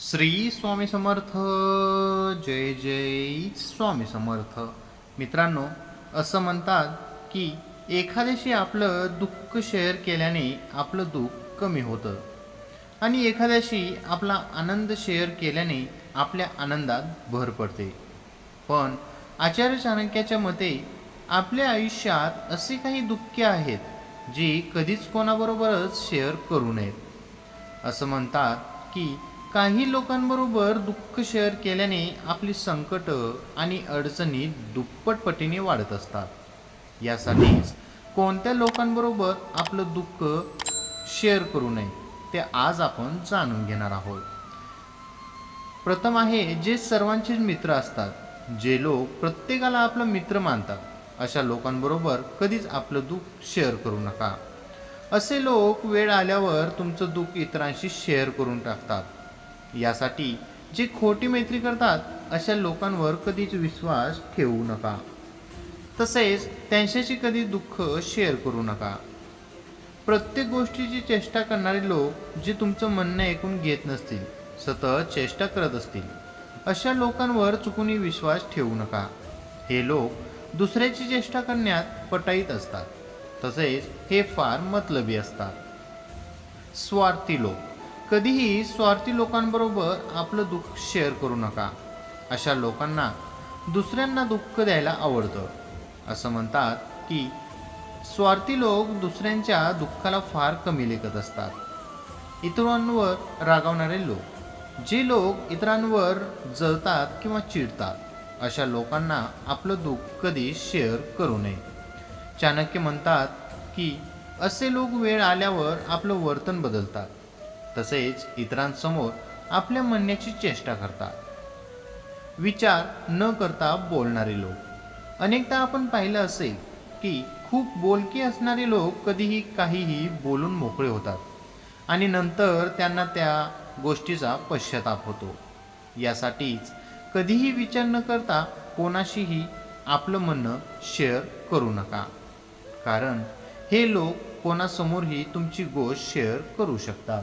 श्री स्वामी समर्थ जय जय स्वामी समर्थ. मित्रांनो असं म्हणतात की एखाद्याशी आपलं दुःख शेअर केल्याने आपलं दुःख कमी होतं. आणि एखाद्याशी आपला आनंद शेअर केल्याने आपल्या आनंदात भर पडते. पण आचार्य चाणक्याच्या मते आपल्या आयुष्यात असे काही दुःखे आहेत जी कधीच कोणाबरोबरच शेअर करू नयेत. असं म्हणतात की काही लोकांबरोबर दुःख शेअर केल्याने आपली संकट आणि अडचणी दुप्पटपटीने वाढत असतात. यासाठीच कोणत्या लोकांबरोबर आपलं दुःख शेअर करू नये ते आज आपण जाणून घेणार आहोत. प्रथम आहे जे सर्वांचेच मित्र असतात जे लोक प्रत्येकाला आपला मित्र मानतात अशा लोकांबरोबर कधीच आपलं दुःख शेअर करू नका. असे लोक वेळ आल्यावर तुमचं दुःख इतरांशी शेअर करून टाकतात. यासाठी जे खोटी मैत्री करतात अशा लोकांवर कधीच विश्वास ठेवू नका. तसेच त्यांच्याशी कधी दुःख शेअर करू नका. प्रत्येक गोष्टीची चेष्टा करणारे लोक जे तुमचं म्हणणं ऐकून घेत नसतील सतत चेष्टा करत असतील अशा लोकांवर चुकूनही विश्वास ठेवू नका. हे लोक दुसऱ्याची चेष्टा करण्यात पटाईत असतात. तसेच हे फार मतलबी असतात. स्वार्थी लोक. कधीही स्वार्थी लोकांबरोबर आपलं दुःख शेअर करू नका. अशा लोकांना दुसऱ्यांना दुःख द्यायला आवडतं. असं म्हणतात की स्वार्थी लोक दुसऱ्यांच्या दुःखाला फार कमी लेखत असतात. इतरांवर रागावणारे लोक जे लोक इतरांवर जळतात किंवा चिडतात अशा लोकांना आपलं दुःख कधी शेअर करू नये. चाणक्य म्हणतात की असे लोक वेळ आल्यावर आपलं वर्तन बदलतात. तसेच इतरांसमोर आपल्या म्हणण्याची चेष्टा करतात. विचार न करता बोलणारे लोक. अनेकदा आपण पाहिलं असेल की खूप बोलकी असणारे लोक कधीही काहीही बोलून मोकळे होतात आणि नंतर त्यांना त्या गोष्टीचा पश्चाताप होतो. यासाठीच कधीही विचार न करता कोणाशीही आपलं म्हणणं शेअर करू नका. कारण हे लोक कोणासमोरही तुमची गोष्ट शेअर करू शकतात.